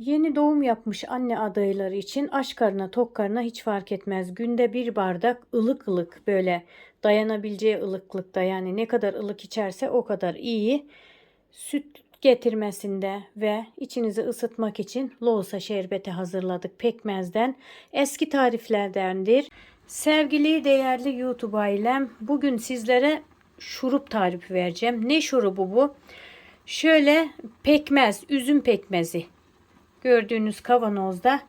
Yeni doğum yapmış anne adayları için aç karnına tok karnına hiç fark etmez. Günde bir bardak ılık ılık böyle dayanabileceği ılıklıkta yani ne kadar ılık içerse o kadar iyi. Süt getirmesinde ve içinizi ısıtmak için loğusa şerbeti hazırladık pekmezden. Eski tariflerdendir. Sevgili değerli YouTube ailem bugün sizlere şurup tarifi vereceğim. Ne şurubu bu? Şöyle pekmez, üzüm pekmezi. Gördüğünüz kavanozda.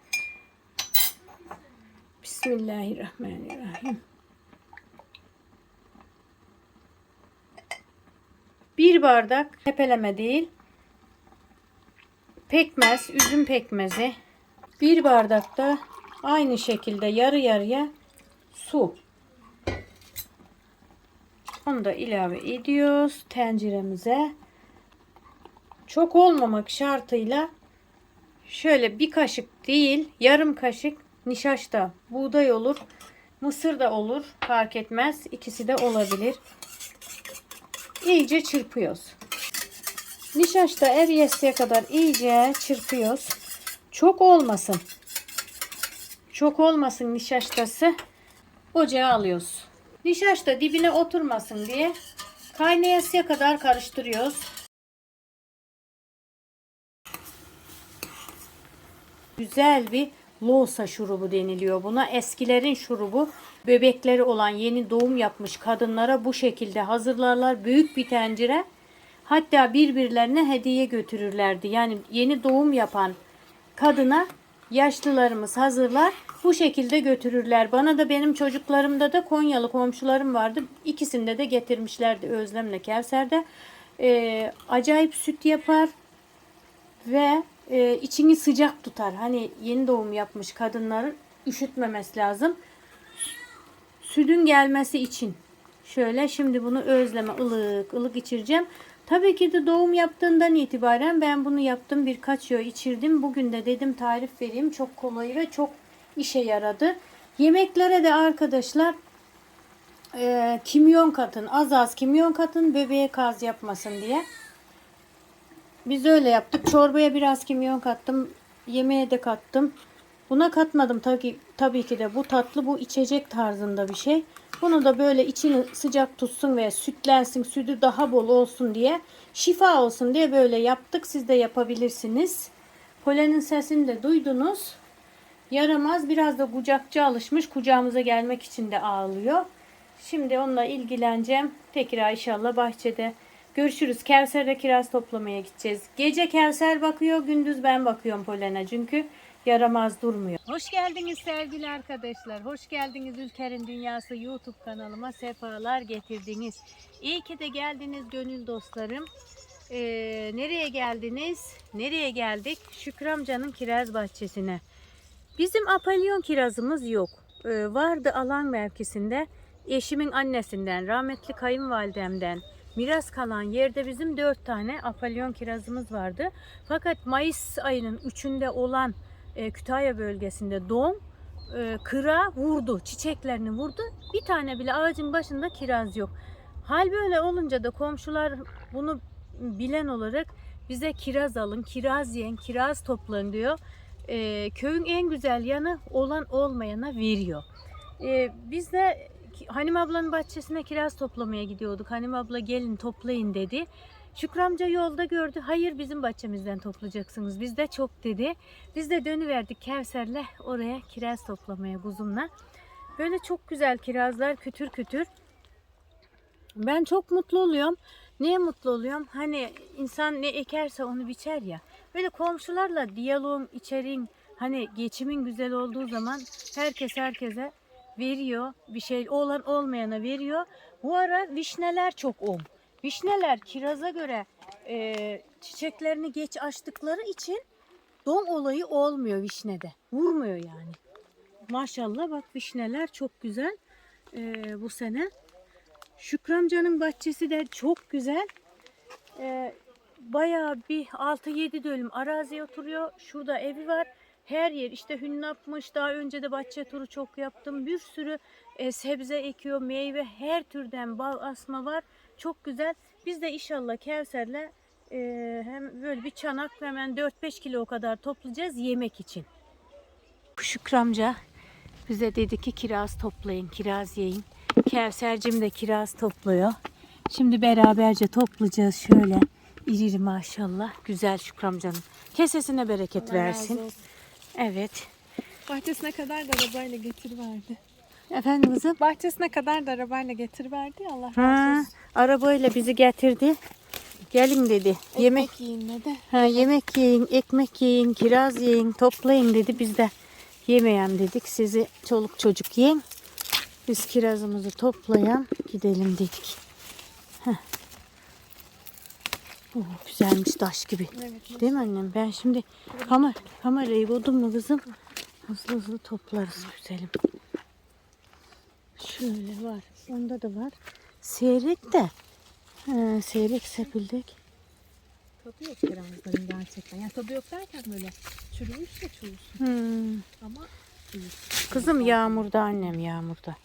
Bismillahirrahmanirrahim. Bir bardak tepeleme değil. Pekmez, üzüm pekmezi. Bir bardakta aynı şekilde yarı yarıya su. Onu da ilave ediyoruz tenceremize. Çok olmamak şartıyla şöyle bir kaşık değil yarım kaşık nişasta. Buğday olur mısır da olur fark etmez. İkisi de olabilir. İyice çırpıyoruz. Nişasta eriyesiye kadar iyice çırpıyoruz. Çok olmasın. Çok olmasın nişastası. Ocağa alıyoruz. Nişasta dibine oturmasın diye kaynayasıya kadar karıştırıyoruz güzel bir loğusa şurubu deniliyor buna. Eskilerin şurubu bebekleri olan yeni doğum yapmış kadınlara bu şekilde hazırlarlar. Büyük bir tencere. Hatta birbirlerine hediye götürürlerdi. Yani yeni doğum yapan kadına yaşlılarımız hazırlar. Bu şekilde götürürler. Bana da benim çocuklarımda da Konyalı komşularım vardı. İkisinde de getirmişlerdi Özlem'le Kevser'de. Ee, acayip süt yapar ve e, içini sıcak tutar. Hani yeni doğum yapmış kadınların üşütmemesi lazım. Sütün gelmesi için. Şöyle şimdi bunu özleme ılık ılık içireceğim. Tabii ki de doğum yaptığından itibaren ben bunu yaptım. Birkaç yıl içirdim. Bugün de dedim tarif vereyim. Çok kolay ve çok işe yaradı. Yemeklere de arkadaşlar e, kimyon katın. Az az kimyon katın bebeğe kaz yapmasın diye. Biz öyle yaptık. Çorbaya biraz kimyon kattım. Yemeğe de kattım. Buna katmadım tabii, tabii ki de bu tatlı bu içecek tarzında bir şey. Bunu da böyle içini sıcak tutsun ve sütlensin, sütü daha bol olsun diye, şifa olsun diye böyle yaptık. Siz de yapabilirsiniz. Polenin sesini de duydunuz. Yaramaz biraz da kucakçı alışmış. Kucağımıza gelmek için de ağlıyor. Şimdi onunla ilgileneceğim. Tekrar inşallah bahçede Görüşürüz. Kevser'de kiraz toplamaya gideceğiz. Gece Kevser bakıyor, gündüz ben bakıyorum Polen'e. Çünkü yaramaz durmuyor. Hoş geldiniz sevgili arkadaşlar. Hoş geldiniz Ülker'in Dünyası YouTube kanalıma. Sefalar getirdiniz. İyi ki de geldiniz gönül dostlarım. Ee, nereye geldiniz? Nereye geldik? Şükrü amcanın kiraz bahçesine. Bizim apelyon kirazımız yok. Ee, vardı alan mevkisinde. Eşimin annesinden, rahmetli kayınvalidemden, miras kalan yerde bizim dört tane apelyon kirazımız vardı. Fakat Mayıs ayının üçünde olan e, Kütahya bölgesinde doğum e, kıra vurdu. Çiçeklerini vurdu. Bir tane bile ağacın başında kiraz yok. Hal böyle olunca da komşular bunu bilen olarak bize kiraz alın, kiraz yiyin, kiraz toplayın diyor. E, köyün en güzel yanı olan olmayana veriyor. E, biz de Hanim ablanın bahçesine kiraz toplamaya gidiyorduk. Hanim abla gelin toplayın dedi. Şükrü amca yolda gördü. Hayır bizim bahçemizden toplayacaksınız. Biz de çok dedi. Biz de dönüverdik Kevser'le oraya kiraz toplamaya kuzumla. Böyle çok güzel kirazlar kütür kütür. Ben çok mutlu oluyorum. Niye mutlu oluyorum? Hani insan ne ekerse onu biçer ya. Böyle komşularla diyaloğun, içeriğin, hani geçimin güzel olduğu zaman herkes herkese veriyor. Bir şey olan olmayana veriyor. Bu ara vişneler çok om. Vişneler kiraza göre e, çiçeklerini geç açtıkları için don olayı olmuyor vişnede. Vurmuyor yani. Maşallah bak vişneler çok güzel e, bu sene. Şükrü amcanın bahçesi de çok güzel. E, bayağı bir 6-7 dönüm araziye oturuyor. Şurada evi var. Her yer işte hünn yapmış. Daha önce de bahçe turu çok yaptım. Bir sürü e, sebze ekiyor, meyve her türden bal asma var. Çok güzel. Biz de inşallah Kevser'le Ee, hem böyle bir çanak hemen 4-5 kilo kadar toplayacağız yemek için. Şükrü amca bize dedi ki kiraz toplayın, kiraz yiyin. Kevsercim de kiraz topluyor. Şimdi beraberce toplayacağız şöyle. İri iri maşallah. Güzel Şükrü amcanın. Kesesine bereket Allah versin. Evet. Bahçesine kadar da arabayla getiriverdi. Efendim kızım? Bahçesine kadar da arabayla getiriverdi. Allah razı olsun. arabayla bizi getirdi. Gelin dedi. Yemek Ekmek yiyin dedi. ha, yemek yiyin, ekmek yiyin, kiraz yiyin, toplayın dedi. Biz de yemeyen dedik. Sizi çoluk çocuk yiyin. Biz kirazımızı toplayan gidelim dedik. Heh. Oh, güzelmiş taş gibi. Evet. Değil mi annem? Ben şimdi kamer kamerayı buldum mu kızım? Hızlı hızlı toplarız güzelim. Şöyle var. Onda da var. Seyrek de. Ha, seyrek sepildek. Tadı yok kirazların gerçekten. Yani tadı yok derken böyle çürümüş de çürümüş Hmm. ama iyi. Kızım yağmurda annem yağmurda.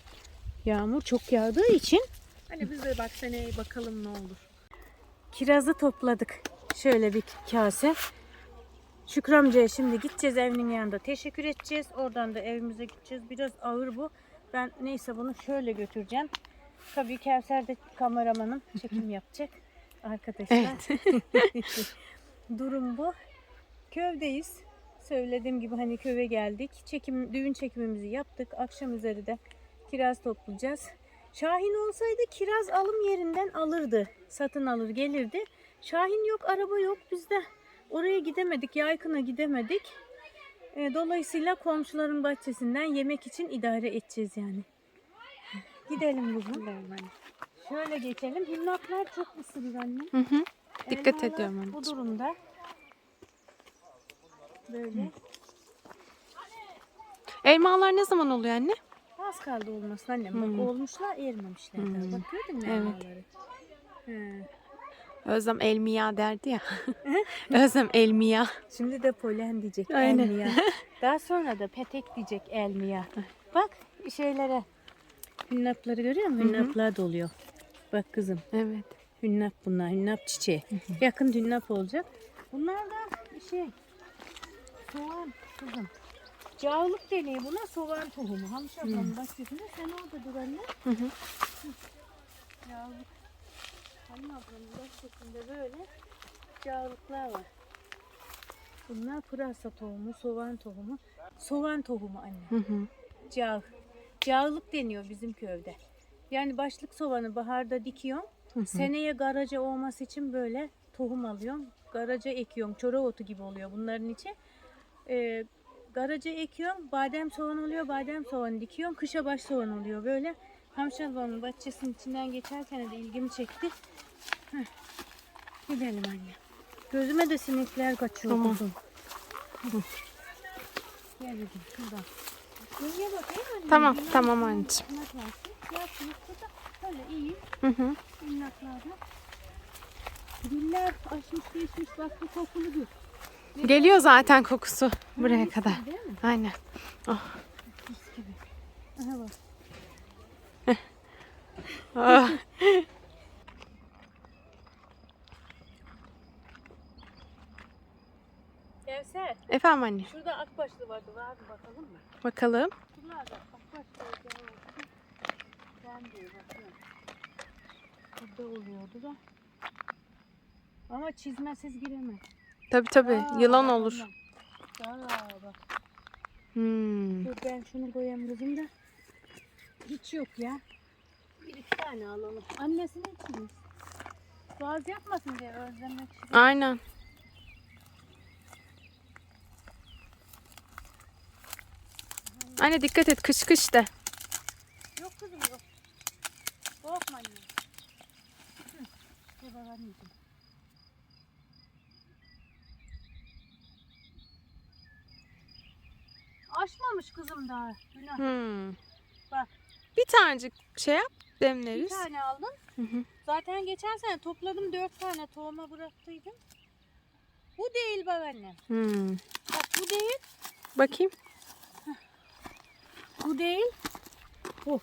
Yağmur çok yağdığı için Hani biz de bak seneye bakalım ne olur. Kirazı topladık. Şöyle bir kase. Şükrü amcaya şimdi gideceğiz evinin yanında. Teşekkür edeceğiz. Oradan da evimize gideceğiz. Biraz ağır bu. Ben neyse bunu şöyle götüreceğim. Tabii Kevser de kameramanım. Çekim yapacak. Arkadaşlar. Durum bu. Köydeyiz. Söylediğim gibi hani köye geldik. Çekim, düğün çekimimizi yaptık. Akşam üzeri de kiraz toplayacağız. Şahin olsaydı kiraz alım yerinden alırdı. Satın alır gelirdi. Şahin yok, araba yok bizde. Oraya gidemedik, Yaykın'a gidemedik. E, dolayısıyla komşuların bahçesinden yemek için idare edeceğiz yani. Gidelim kızım. Şöyle geçelim. Hünnaplar çok ısırır anne. Hı hı. Dikkat Elmalar ediyorum Bu anneciğim. durumda. Böyle. Elmalar ne zaman oluyor anne? Az kaldı olmasın annem. Bak Hmm. olmuşlar erimemişler. daha. Hmm. Bak gördün mü Evet. elmaları? He. Özlem elmiya derdi ya. Özlem elmiya. Şimdi de polen diyecek Aynen. elmiya. Daha sonra da petek diyecek elmiya. Bak şeylere. Hünnapları görüyor musun? Hünnaplar doluyor. Bak kızım. Evet. Hünnap bunlar. Hünnap çiçeği. Yakın hünnap olacak. Bunlar da şey soğan kızım. Cağlık deniyor buna soğan tohumu. Hamşa ablamın bahçesinde sen orada dur anne. Hı hı. Cağlık. Hanım ablamın bahçesinde böyle cağlıklar var. Bunlar pırasa tohumu, soğan tohumu. Soğan tohumu anne. Hı hı. Cağ. Cağlık deniyor bizim köyde. Yani başlık soğanı baharda dikiyorum. Hı hı. Seneye garaja olması için böyle tohum alıyorum. Garaja ekiyorum. Çorak otu gibi oluyor bunların içi. Ee, garaja ekiyorum. Badem soğan oluyor. Badem soğanı dikiyorum. Kışa baş soğan oluyor böyle. Hamşalbanın bahçesinin içinden geçerken de ilgimi çekti. Heh. Gidelim anne. Gözüme de sinekler kaçıyor Tamam. kuzum. Gel dedim şuradan. Buraya bakayım anne. Tamam, Bunlar- tamam anneciğim. Yarsınız burada. Böyle iyi. Hı hı. Minnaklarda. Güller açmış geçmiş bak bu kokulu gül. Geliyor zaten kokusu buraya kadar. Aynen. Ah. Gevser. Efendim anne. Şurada akbaşlı vardı. Var mı bakalım mı? Bakalım. Şunlar da akbaşlı. Ben diyor bakıyorum. Burada oluyordu da. Ama çizmesiz giremez. Tabi tabi. Aa, Yılan olur. Aa, bak. Hmm. Dur ben şunu koyayım kızım da. Hiç yok ya. Bir iki tane alalım. Annesine içiniz. Boğaz yapmasın diye özlemek için. Aynen. Anne dikkat et kış kış de. Yok kızım yok. Korkma anne. Hı, Dur bak anneciğim. Açmamış kızım daha. Günah. Hmm. Bak. Bir tanecik şey yap Bir demleriz. tane aldım. Hı hı. Zaten geçen sene topladım dört tane tohuma bıraktıydım. Bu değil babaannem. Hmm. Bak bu değil. Bakayım. Bu değil. Bu.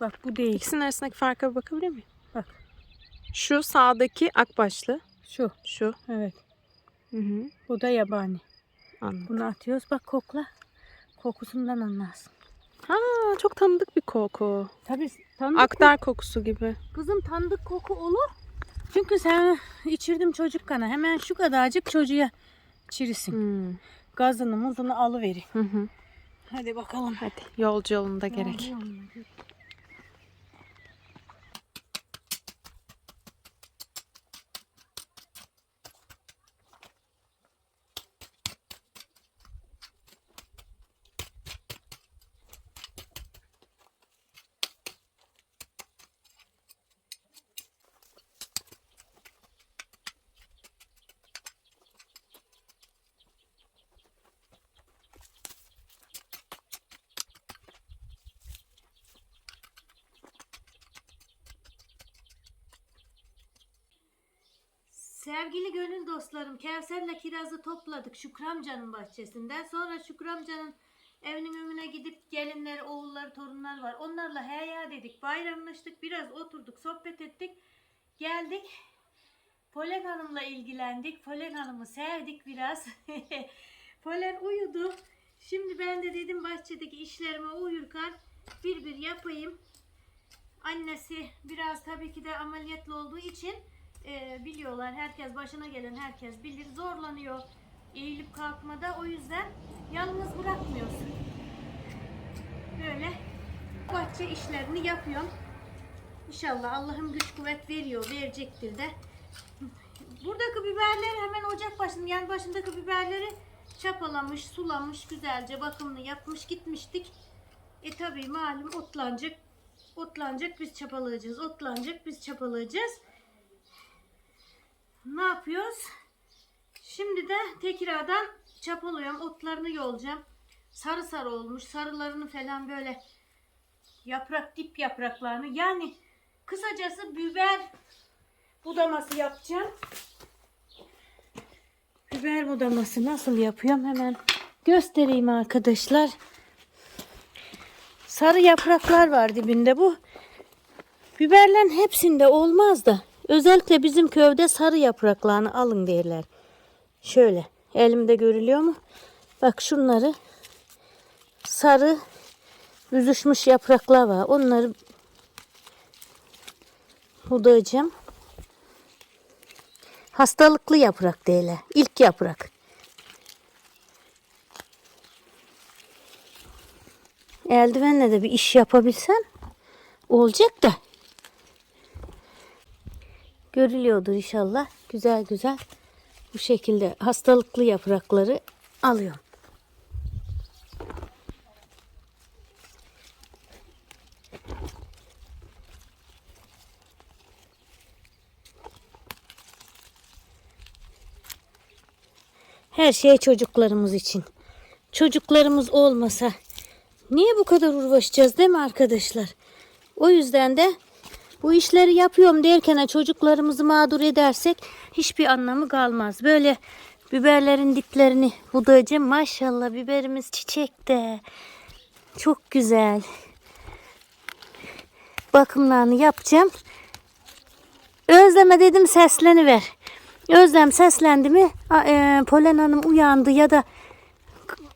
Bak bu değil. İkisinin arasındaki farka bir bakabilir miyim? Bak. Şu sağdaki akbaşlı. Şu. Şu. Evet. Hı hı. Bu da yabani. Anladım. Bunu atıyoruz. Bak kokla. Kokusundan anlarsın. Ha, çok tanıdık bir koku. Tabii tanıdık Aktar kokusu gibi. Kızım tanıdık koku olur. Çünkü sen içirdim çocuk kana. Hemen şu kadarcık çocuğa içirisin. Hmm. Gazını muzunu alıverir. Hı hı. Hadi bakalım. Hadi yolcu yolunda gerek. Sevgili gönül dostlarım, Kevser'le kirazı topladık Şükrü amcanın bahçesinden. Sonra Şükrü amcanın evinin önüne gidip gelinleri, oğulları, torunlar var. Onlarla heya dedik, bayramlaştık, biraz oturduk, sohbet ettik. Geldik, Polen Hanım'la ilgilendik. Polen Hanım'ı sevdik biraz. Polen uyudu. Şimdi ben de dedim bahçedeki işlerime uyurken bir bir yapayım. Annesi biraz tabii ki de ameliyatlı olduğu için e, biliyorlar. Herkes başına gelen herkes bilir. Zorlanıyor eğilip kalkmada. O yüzden yalnız bırakmıyorsun. Böyle bahçe işlerini yapıyorum. İnşallah Allah'ım güç kuvvet veriyor. Verecektir de. Buradaki biberleri hemen ocak başında yan başındaki biberleri çapalamış, sulamış, güzelce bakımını yapmış gitmiştik. E tabii malum otlanacak. Otlanacak biz çapalayacağız. Otlanacak biz çapalayacağız. Ne yapıyoruz? Şimdi de tekrardan çapalıyorum. Otlarını yolacağım. Sarı sarı olmuş. Sarılarını falan böyle yaprak dip yapraklarını yani kısacası biber budaması yapacağım. Biber budaması nasıl yapıyorum hemen göstereyim arkadaşlar. Sarı yapraklar var dibinde bu. Biberlerin hepsinde olmaz da özellikle bizim köyde sarı yapraklarını alın derler. Şöyle elimde görülüyor mu? Bak şunları sarı büzüşmüş yapraklar var. Onları budayacağım. Hastalıklı yaprak değil. İlk yaprak. Eldivenle de bir iş yapabilsem olacak da. Görülüyordur inşallah. Güzel güzel bu şekilde hastalıklı yaprakları alıyorum. Her şey çocuklarımız için. Çocuklarımız olmasa niye bu kadar uğraşacağız değil mi arkadaşlar? O yüzden de bu işleri yapıyorum derken çocuklarımızı mağdur edersek hiçbir anlamı kalmaz. Böyle biberlerin diplerini budayacağım. Maşallah biberimiz çiçekte. Çok güzel. Bakımlarını yapacağım. Özleme dedim sesleniver. Özlem seslendi mi e, Polen Hanım uyandı ya da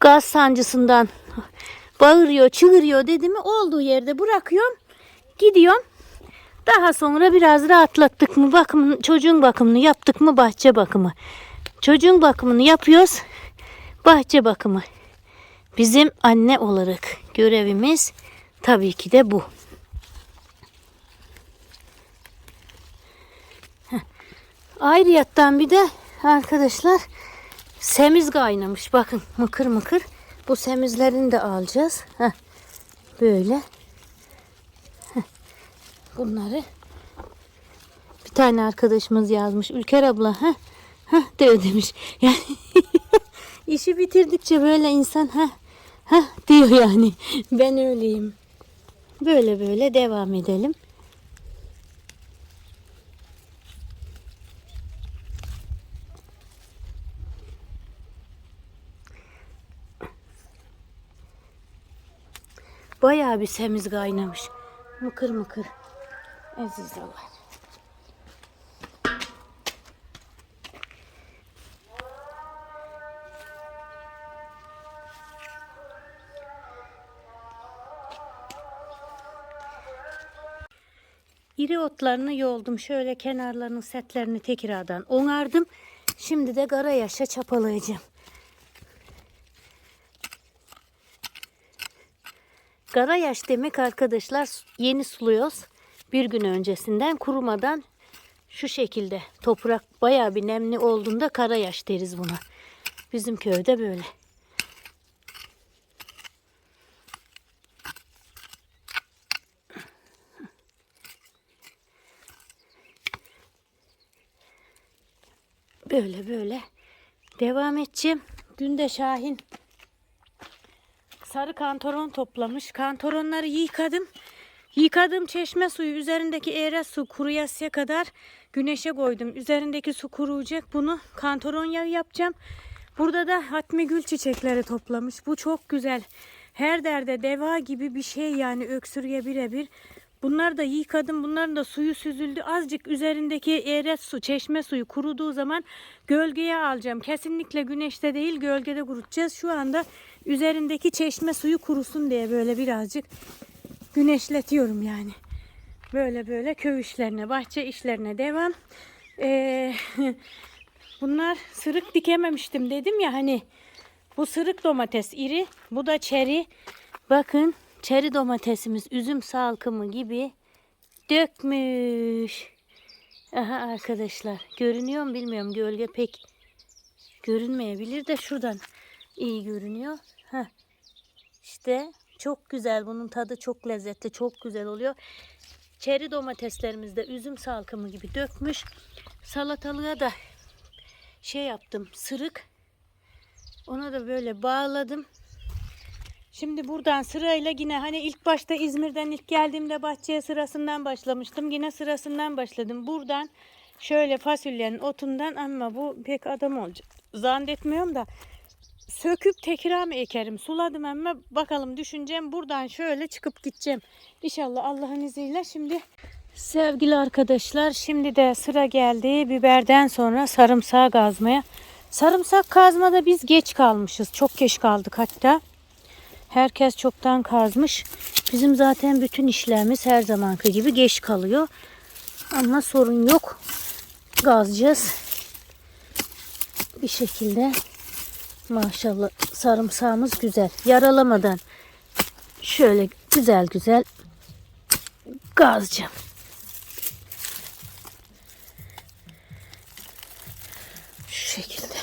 gaz sancısından bağırıyor, çığırıyor dedi mi olduğu yerde bırakıyorum. Gidiyorum. Daha sonra biraz rahatlattık mı bakım çocuğun bakımını yaptık mı bahçe bakımı. Çocuğun bakımını yapıyoruz. Bahçe bakımı. Bizim anne olarak görevimiz tabii ki de bu. Ayrıyattan bir de arkadaşlar semiz kaynamış. Bakın mıkır mıkır. Bu semizlerini de alacağız. Heh, böyle. Bunları bir tane arkadaşımız yazmış. Ülker abla ha ha diyor demiş. Yani işi bitirdikçe böyle insan ha ha diyor yani. Ben öyleyim. Böyle böyle devam edelim. Bayağı bir semiz kaynamış. Mıkır mıkır. Aziz olan. İri otlarını yoldum. Şöyle kenarlarının setlerini tekrardan onardım. Şimdi de kara yaşa çapalayacağım. Kara yaş demek arkadaşlar yeni suluyoruz. Bir gün öncesinden kurumadan şu şekilde toprak bayağı bir nemli olduğunda kara yaş deriz buna. Bizim köyde böyle. Böyle böyle devam edeceğim. Dün de Şahin sarı kantoron toplamış. Kantoronları yıkadım. Yıkadım çeşme suyu üzerindeki eğre su kuruyasıya kadar güneşe koydum. Üzerindeki su kuruyacak. Bunu kantoron yağı yapacağım. Burada da hatmi gül çiçekleri toplamış. Bu çok güzel. Her derde deva gibi bir şey yani öksürüğe birebir. Bunlar da yıkadım. Bunların da suyu süzüldü. Azıcık üzerindeki eğret su, çeşme suyu kuruduğu zaman gölgeye alacağım. Kesinlikle güneşte değil gölgede kurutacağız. Şu anda üzerindeki çeşme suyu kurusun diye böyle birazcık güneşletiyorum yani. Böyle böyle köy işlerine, bahçe işlerine devam. Ee, bunlar sırık dikememiştim dedim ya hani. Bu sırık domates iri, bu da çeri. Bakın çeri domatesimiz üzüm salkımı gibi dökmüş. Aha arkadaşlar görünüyor mu bilmiyorum gölge pek görünmeyebilir de şuradan iyi görünüyor. Heh. İşte çok güzel bunun tadı çok lezzetli çok güzel oluyor. Çeri domateslerimiz de üzüm salkımı gibi dökmüş. Salatalığa da şey yaptım sırık. Ona da böyle bağladım. Şimdi buradan sırayla yine hani ilk başta İzmir'den ilk geldiğimde bahçeye sırasından başlamıştım. Yine sırasından başladım. Buradan şöyle fasulyenin otundan ama bu pek adam olacak. Zannetmiyorum da söküp tekrar mı ekerim? Suladım ama bakalım düşüneceğim. Buradan şöyle çıkıp gideceğim. İnşallah Allah'ın izniyle şimdi sevgili arkadaşlar şimdi de sıra geldi biberden sonra sarımsağı kazmaya. Sarımsak kazmada biz geç kalmışız. Çok geç kaldık hatta. Herkes çoktan kazmış. Bizim zaten bütün işlerimiz her zamanki gibi geç kalıyor. Ama sorun yok. Gazcağız. Bir şekilde maşallah sarımsağımız güzel. Yaralamadan şöyle güzel güzel gazcağım. Şu şekilde.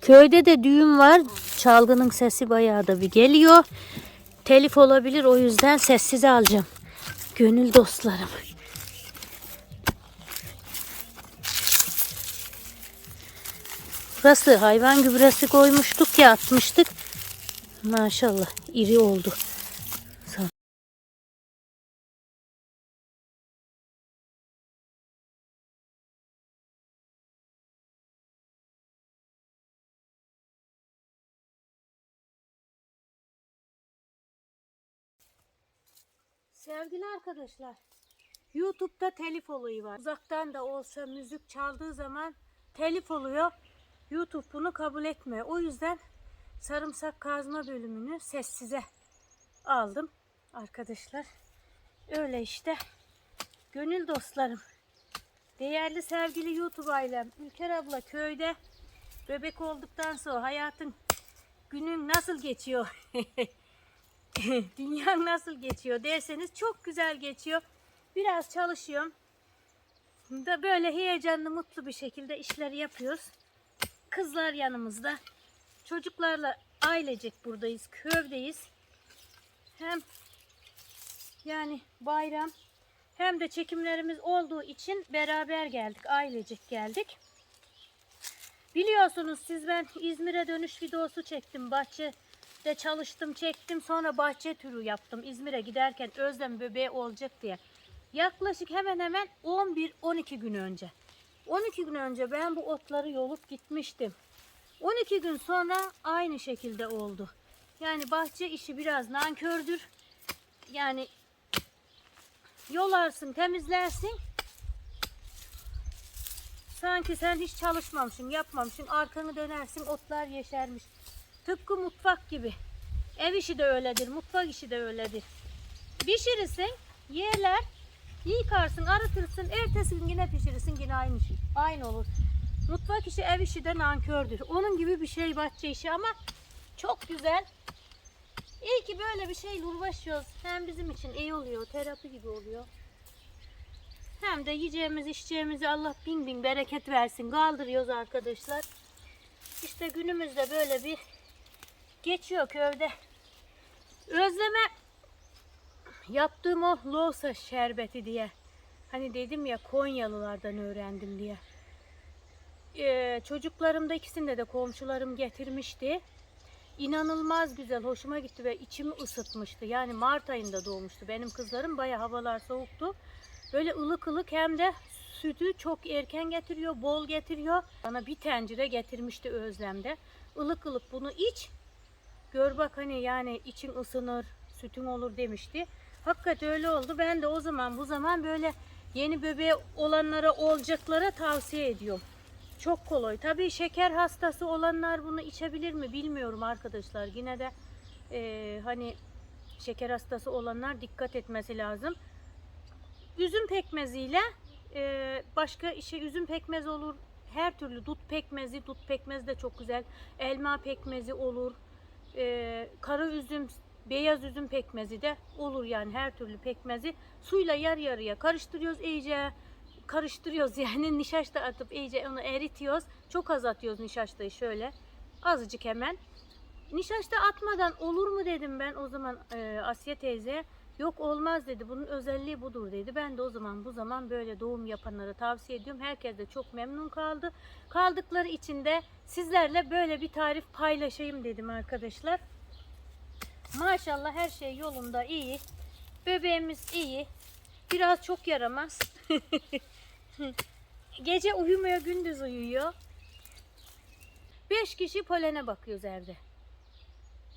Köyde de düğün var. Çalgının sesi bayağı da bir geliyor. Telif olabilir o yüzden sessiz alacağım. Gönül dostlarım. Burası hayvan gübresi koymuştuk ya atmıştık. Maşallah iri oldu. Sevgili arkadaşlar, YouTube'da telif olayı var. Uzaktan da olsa müzik çaldığı zaman telif oluyor. YouTube bunu kabul etmiyor. O yüzden sarımsak kazma bölümünü sessize aldım arkadaşlar. Öyle işte. Gönül dostlarım. Değerli sevgili YouTube ailem. Ülker abla köyde bebek olduktan sonra hayatın günün nasıl geçiyor? Dünya nasıl geçiyor derseniz çok güzel geçiyor. Biraz çalışıyorum. Da böyle heyecanlı, mutlu bir şekilde işleri yapıyoruz. Kızlar yanımızda. Çocuklarla ailecek buradayız, köydeyiz. Hem yani bayram hem de çekimlerimiz olduğu için beraber geldik, ailecek geldik. Biliyorsunuz siz ben İzmir'e dönüş videosu çektim. Bahçede çalıştım, çektim. Sonra bahçe turu yaptım. İzmir'e giderken Özlem bebeği olacak diye. Yaklaşık hemen hemen 11-12 gün önce. 12 gün önce ben bu otları yolup gitmiştim. 12 gün sonra aynı şekilde oldu. Yani bahçe işi biraz nankördür. Yani yolarsın, temizlersin. Sanki sen hiç çalışmamışsın, yapmamışsın. Arkanı dönersin, otlar yeşermiş. Tıpkı mutfak gibi. Ev işi de öyledir, mutfak işi de öyledir. Pişirirsin, yerler, yıkarsın, arıtırsın, ertesi gün yine pişirirsin yine aynı şey. Aynı olur. Mutfak işi ev işi de nankördür. Onun gibi bir şey bahçe işi ama çok güzel. İyi ki böyle bir şeyle uğraşıyoruz. Hem bizim için iyi oluyor, terapi gibi oluyor. Hem de yiyeceğimiz, içeceğimizi Allah bin bin bereket versin. Kaldırıyoruz arkadaşlar. İşte günümüzde böyle bir geçiyor köyde. Özleme yaptığım o loğusa şerbeti diye. Hani dedim ya Konyalılardan öğrendim diye. Ee, çocuklarımda ikisinde de komşularım getirmişti. İnanılmaz güzel, hoşuma gitti ve içimi ısıtmıştı. Yani Mart ayında doğmuştu. Benim kızlarım baya havalar soğuktu. Böyle ılık ılık hem de sütü çok erken getiriyor, bol getiriyor. Bana bir tencere getirmişti Özlem'de. Ilık ılık bunu iç. Gör bak hani yani için ısınır, sütün olur demişti. Hakikaten öyle oldu. Ben de o zaman bu zaman böyle yeni bebeği olanlara olacaklara tavsiye ediyorum. Çok kolay. Tabii şeker hastası olanlar bunu içebilir mi bilmiyorum arkadaşlar. Yine de eee, hani şeker hastası olanlar dikkat etmesi lazım. Üzüm pekmeziyle eee, başka işe üzüm pekmezi olur. Her türlü dut pekmezi, dut pekmezi de çok güzel. Elma pekmezi olur. Eee kara üzüm, beyaz üzüm pekmezi de olur yani her türlü pekmezi. Suyla yarı yarıya karıştırıyoruz iyice karıştırıyoruz yani nişasta atıp iyice onu eritiyoruz. Çok az atıyoruz nişastayı şöyle. Azıcık hemen. Nişasta atmadan olur mu dedim ben o zaman e, Asya teyze. Yok olmaz dedi. Bunun özelliği budur dedi. Ben de o zaman bu zaman böyle doğum yapanlara tavsiye ediyorum. Herkes de çok memnun kaldı. Kaldıkları için de sizlerle böyle bir tarif paylaşayım dedim arkadaşlar. Maşallah her şey yolunda iyi. Bebeğimiz iyi. Biraz çok yaramaz. Gece uyumuyor, gündüz uyuyor. Beş kişi polene bakıyoruz evde.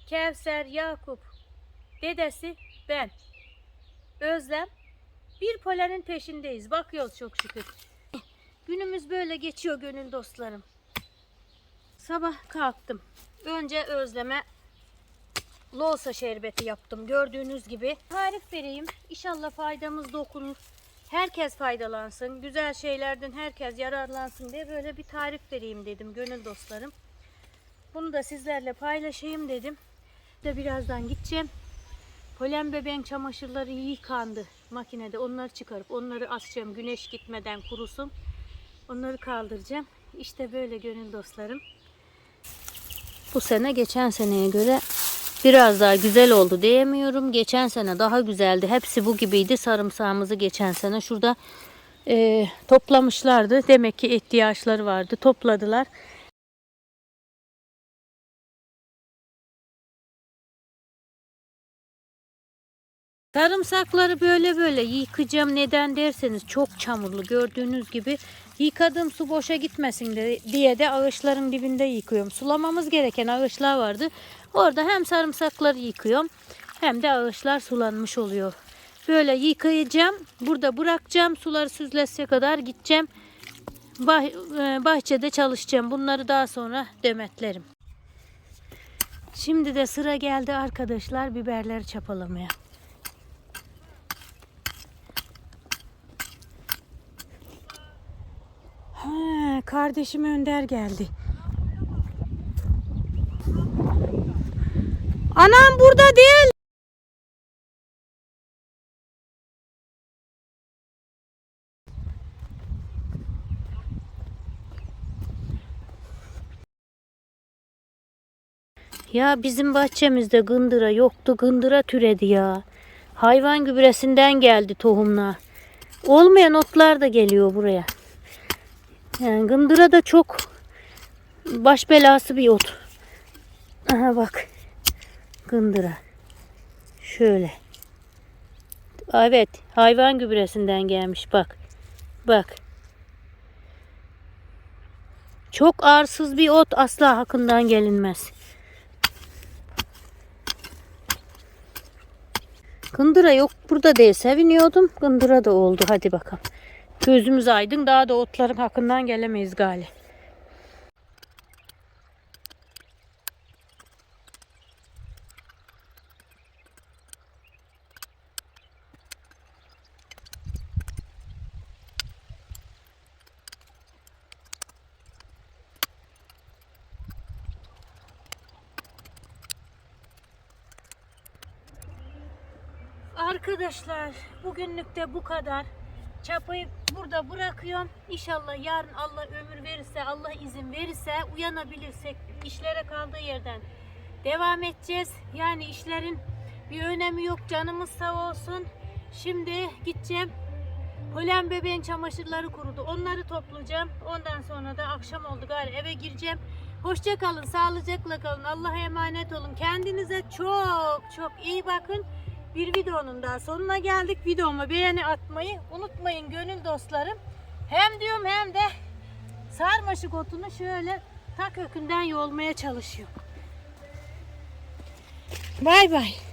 Kevser, Yakup, dedesi, ben. Özlem. Bir polenin peşindeyiz. Bakıyoruz çok şükür. Günümüz böyle geçiyor gönül dostlarım. Sabah kalktım. Önce Özlem'e loğusa şerbeti yaptım. Gördüğünüz gibi. Tarif vereyim. İnşallah faydamız dokunur. Herkes faydalansın. Güzel şeylerden herkes yararlansın diye böyle bir tarif vereyim dedim gönül dostlarım. Bunu da sizlerle paylaşayım dedim. De birazdan gideceğim. Polen bebeğin çamaşırları yıkandı makinede. Onları çıkarıp onları asacağım güneş gitmeden kurusun. Onları kaldıracağım. İşte böyle gönül dostlarım. Bu sene geçen seneye göre biraz daha güzel oldu diyemiyorum. Geçen sene daha güzeldi. Hepsi bu gibiydi. Sarımsağımızı geçen sene şurada e, toplamışlardı. Demek ki ihtiyaçları vardı. Topladılar. Sarımsakları böyle böyle yıkayacağım. Neden derseniz çok çamurlu. Gördüğünüz gibi yıkadığım su boşa gitmesin diye de ağaçların dibinde yıkıyorum. Sulamamız gereken ağaçlar vardı. Orada hem sarımsakları yıkıyorum hem de ağaçlar sulanmış oluyor. Böyle yıkayacağım. Burada bırakacağım. Suları süzlese kadar gideceğim. Bah- e, bahçede çalışacağım. Bunları daha sonra demetlerim. Şimdi de sıra geldi arkadaşlar biberleri çapalamaya. Ha, kardeşim Önder geldi. Anam burada değil. Ya bizim bahçemizde gındıra yoktu. Gındıra türedi ya. Hayvan gübresinden geldi tohumlar. Olmayan otlar da geliyor buraya. Yani gındıra da çok baş belası bir ot. Aha bak. Gındıra. Şöyle. Evet, hayvan gübresinden gelmiş bak. Bak. Çok arsız bir ot asla hakkından gelinmez. Gındıra yok burada diye seviniyordum. Gındıra da oldu. Hadi bakalım. Gözümüz aydın. Daha da otların hakkından gelemeyiz gali. Arkadaşlar bugünlük de bu kadar. Çapayı burada bırakıyorum. İnşallah yarın Allah ömür verirse, Allah izin verirse uyanabilirsek işlere kaldığı yerden devam edeceğiz. Yani işlerin bir önemi yok. Canımız sağ olsun. Şimdi gideceğim. Polen bebeğin çamaşırları kurudu. Onları toplayacağım. Ondan sonra da akşam oldu galiba eve gireceğim. Hoşça kalın, sağlıcakla kalın. Allah'a emanet olun. Kendinize çok çok iyi bakın. Bir videonun daha sonuna geldik. Videoma beğeni atmayı unutmayın gönül dostlarım. Hem diyorum hem de sarmaşık otunu şöyle ta kökünden yolmaya çalışıyorum. Bay bay.